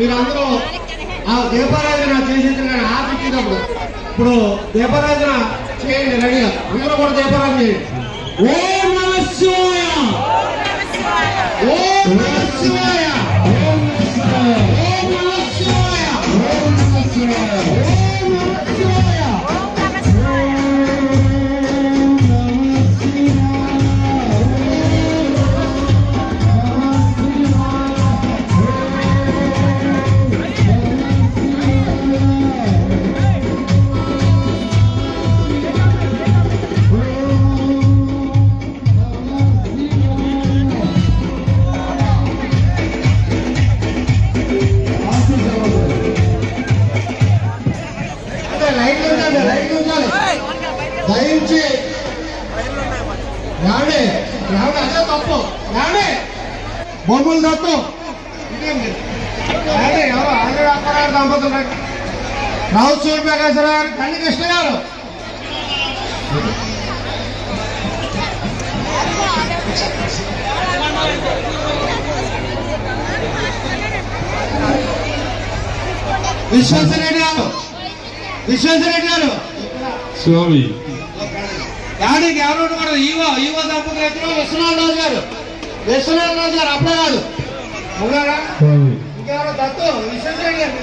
మీరందరూ ఆ దీపారాధన చేసేది నేను ఇప్పుడు దీపారాధన చేయండి రెడీగా. అందరూ కూడా దీపారాధన చేయండి. ఓం దయించి రావడే రావడే అదే తప్పు రావడే బొమ్మలు తప్పు రావడే ఎవరు ఆల్రెడీ అప్పగారు దంపతులు రావు సూర్యప్రకాశ్ గారు కళ్యాణ్ కృష్ణ గారు విశ్వేశ్వరరెడ్డి గారు విశ్వేశ్వరరెడ్డి గారు స్వామి దానికి ఎవరు కూడా ఈవో ఈవో దంపతులు ఎత్తున విశ్వనాథ్ రాజు గారు. విశ్వనాథ్ రాజు గారు అప్పుడే కాదు. ఉన్నారా స్వామి ఇంకెవరో దత్తు విశ్వేశ్వరరెడ్డి గారు.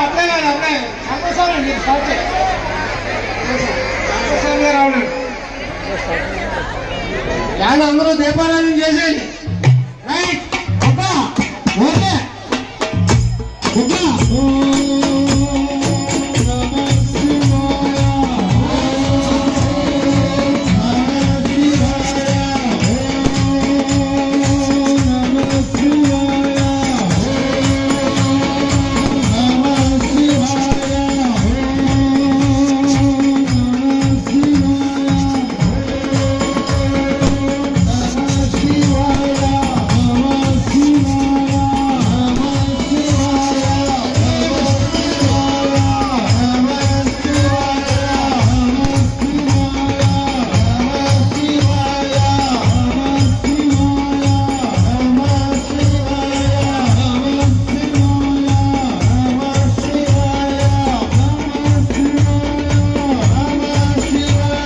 అప్పుడే కాదు అప్పుడే. మీరు స్టార్ట్ చేయండి. సంతోషాలు రావడం ల్యాండ్ అందరూ దీపారా